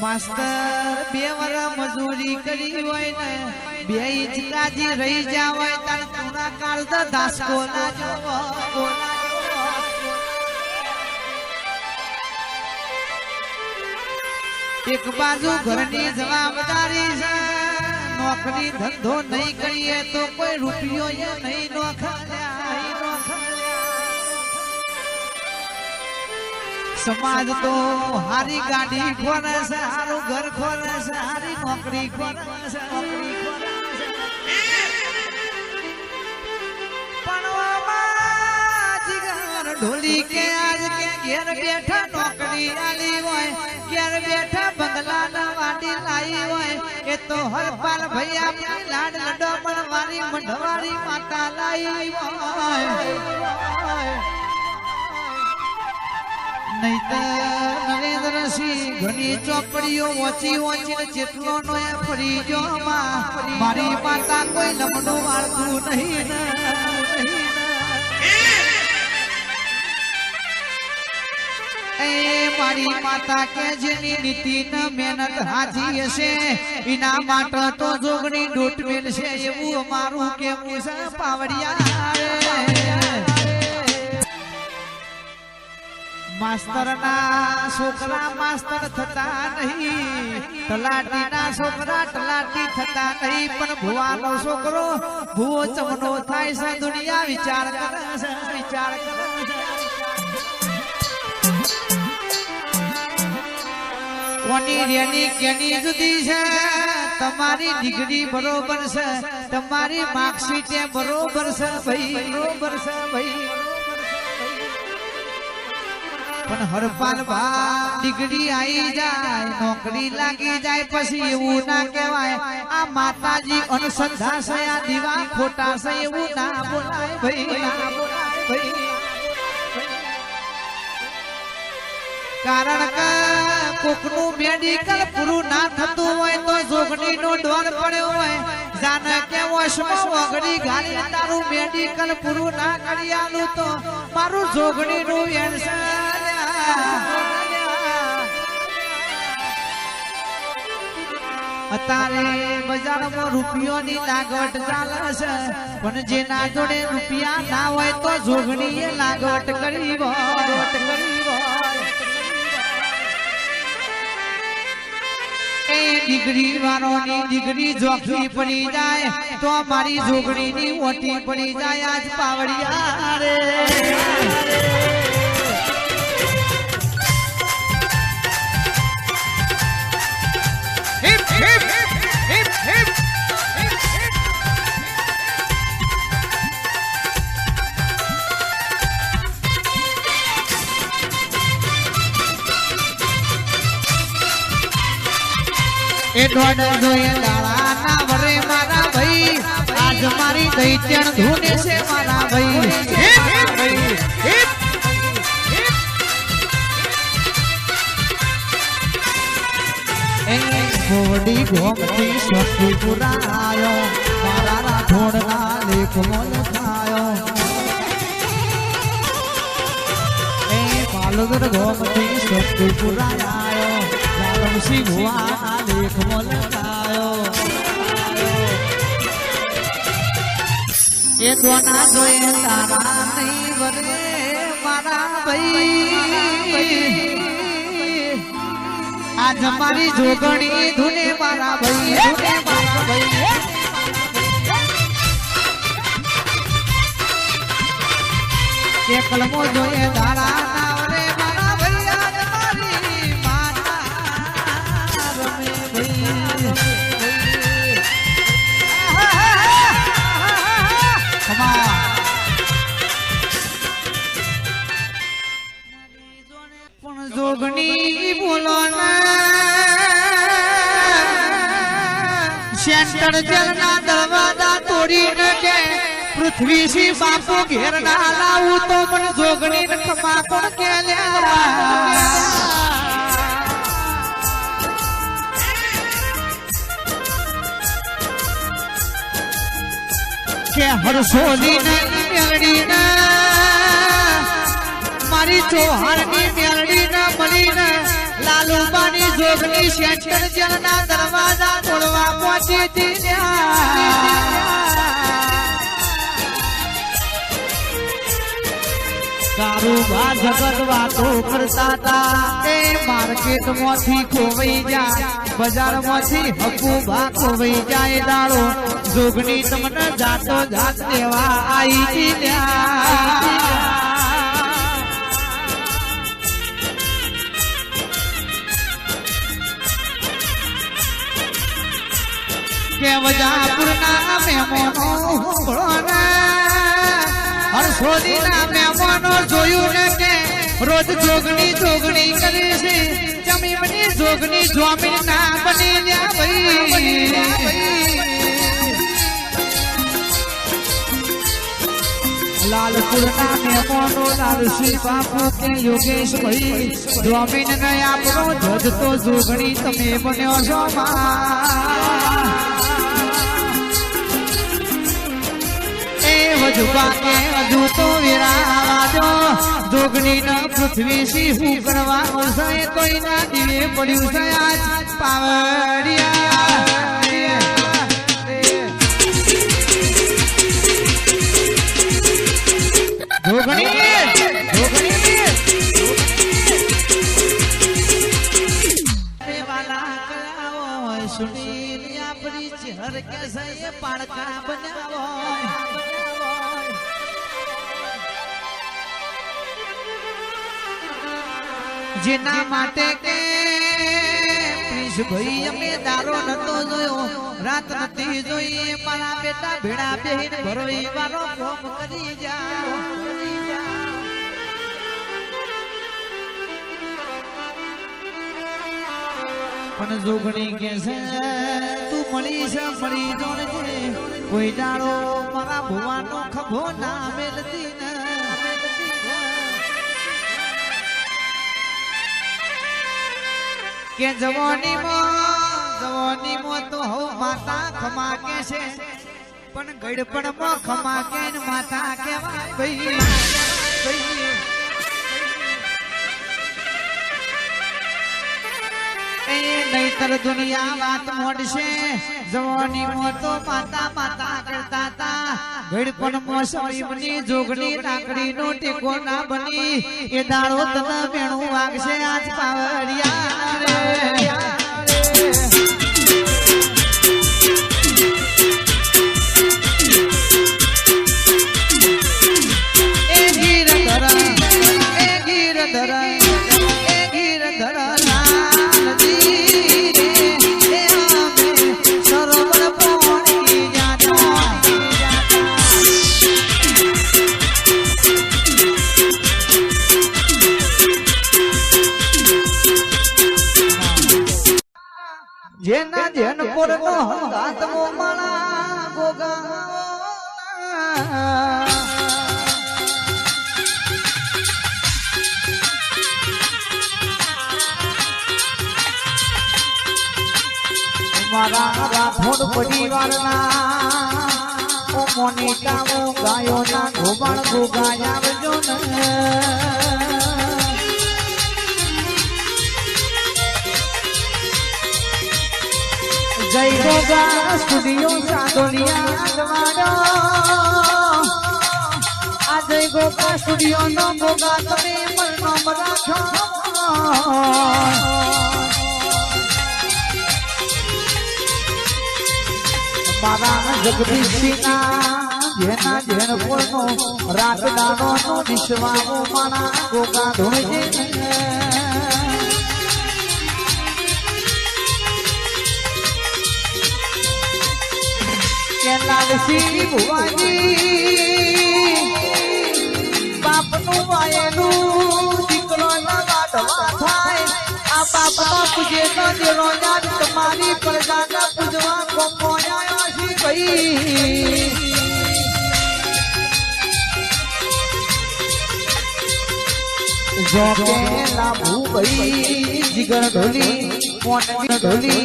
માસ્તર, બે વર મજૂરી કરી હોય ને બે ઇચકાજી રહી જા હોય તાર પૂરા કાળ તો દાસકો ના જોવો એક બાજુ ઘરની જવાબદારી છે, નોકરી ધંધો નહીં કરીએ તો કોઈ રૂપિયો નહીં નોખાલ્યા સમાજ તો હારી ગાડી ખોરે છે, હારું ઘર ખોરે છે, હારી નોકરી ખોરે છે ઢોલી કે આજ કે ઘેર બેઠા નોકરી આલી હોય, ઘેર બેઠા બંગલા ના વાડી લાઈ હોય, એ તો હરપાલ ભૈયા આપણી લાડ લડો પણ મારી મંઢવારી માતા લાઈ હોય. નહીતર નરેન્દ્રસિંહ ચોપડીઓ ઓછી ઓછી એ ફરી મારી માતા મારી કે જેની નીતિ ન મહેનત હાજી હશે, એના માટે તો જોગણી દોટ છે એવું અમારું કેવું છે, પાવડિયા માસ્તરના છોકરા માસ્તર થતા નહીં. તલાટીના છોકરા તલાટી થતા નહીં. પણ ભુવાનો છોકરો ભુવો ચમનો થાય છે, દુનિયા વિચાર કરે વિચાર કરે કોની કેની જુદી છે? તમારી ડિગ્રી બરોબર છે. તમારી માર્કશીટ બરોબર છે, ભાઈ, બરોબર છે, ભાઈ. પણ હરપાલ ડિગ્રી આવી જાય, નોકરી લાગી જાય, પછી એવું ના કહેવાય. આ માતાજી અનુસંધા સયા દીવા ખોટા છે એવું ના બોલાય કારણ કે કોકનું મેડિકલ પૂરું ના થતું હોય તો જોગણી નો ડોર પડ્યો હોય. જાને કે વશમાં વગડી ગાલી તારું મેડિકલ પૂરું ના કરી આલું તો મારું જોગણી નું અત્યારે બજારમાં રૂપિયોની લાગવટ ચાલે છે. પણ જેના જોડે રૂપિયા ના હોય તો જોગણી એ લાગવટ કરી હોય. કરી ડિગ્રી વાળોની ડિગ્રી જોખી પડી જાય તો મારી જોગણીની ઓટી પડી જાય. આજ પાવડિયા રે. એ દોડ જોઈએ દાળા ના વરે મારા ભાઈ. આજ મારી દૈત્યણ ધૂને છે મારા ભાઈ. Heap, heap, heap. એ મોડી ગોમતી શક્તિ પુરાયો. મારા રાઠોડના લેખ મોલ ખાયો. એ માલગર ગોમતી શક્તિ પુરાયો એ દોના જોયે તારા નહીં મારા ભાઈ. આજ મારી જોગણી ધૂને મારા ભાઈ કલમો જોઈએ દાડા જોગણી બોલો સેન્ટર જેલના દરવાજા તોડીને કે પૃથ્વી સી બાપુ ઘેર ના લાવું તો પણ જોગણી ને ખમા પણ કે લ્યા. કે હરસોની મેળડી મારી ચોહાણની મેળડી ના મળી લાલુબાની જોગની સેન્ટર જેલના દરવાજા તોડવા પહોંચી હતી કારુબા જગત વાતો કરતા તા એ માર્કેટમાંથી ખોવાઈ જાય બજારમાંથી હકુબા ખોવાઈ જાય દાડો. જોગની તમને જાતો જાત દેવા આવી કે વજાપુરના મહેમાનો હુંભળો ને મહેમાનો જોયું ને કે રોજ જોગણી જોગણી કરે છે. જમીનની જોગણી જોમીન ના બની લ્યા ભાઈ. લાલપુરના મહેમાનો લાલસી બાપુ કે યોગેશ ભાઈ. જમીન ને આપણો જજ તો જોગણી તમે બન્યો છો એ વજુબા કે હજુ તો વિરાવાજો જોગણી ન પૃથ્વી સી હું કરવાનું છે કોઈ ના દીવે પડ્યું છે આજ પાવડિયા જોગણી જોગણી વાલા કલાવો સુનીલ આપણી ચહેર કે છે પાડકા બનાવો જેના માટે કે ભાઈ અમે દારો નતો જોયો. રાત નથી જોઈ, મારા બેટા ભેડા બેહીને ભરોઈ વારો ફોમ કરી જાઓ. પણ જોગણી કે છે, તું મળી છે, મળી જોડે કોઈ દાડો મારા ભુવાનો ખભો ના મેલતી કે જવાની જવાની માં તો હવ માતા ખમા કે છે. પણ ગડપણમાં ખમા કે માતા કેવાય ભાઈ નહીતર દુનિયા વાત મોડશે. જવાની મોતો પાતા પાતા કરતા તા ઘડપણ મોસમી બની, જોગણી ટાકડી નો ટેકો ના બની. એ દાડો તને વેણું વાગશે આજ પાવરિયા રે. એ જેના જેન પર નો હંગાત મો માળા ગોગા મારા રાઠોડ પરિવારના ઓ મોનિકા ઓ ગાયોના ગોબાળ ગોગાય આવજો ને. જય ગોગા સ્ટુડિયો સાદોલિયા તમારો આ જય ગોગા સ્ટુડિયો નો ગોગા તમે મરનો રાખો મારા જગદીશના જેના જેન પોળનો રાત દાનો નો વિશ્વામો મારા ગોગા ધોળજે લાલસી ભુવાની બાપનું વાયેલું દીકરો ના વાટવા થાય. આ બાપનો પૂજે નો દેરો જાત તમારી પ્રજાના પૂજવા કોમો આવ્યો છે ભાઈ જોકે લાભુ ભાઈ જીગર ઢોલી મોનવી ઢોલી.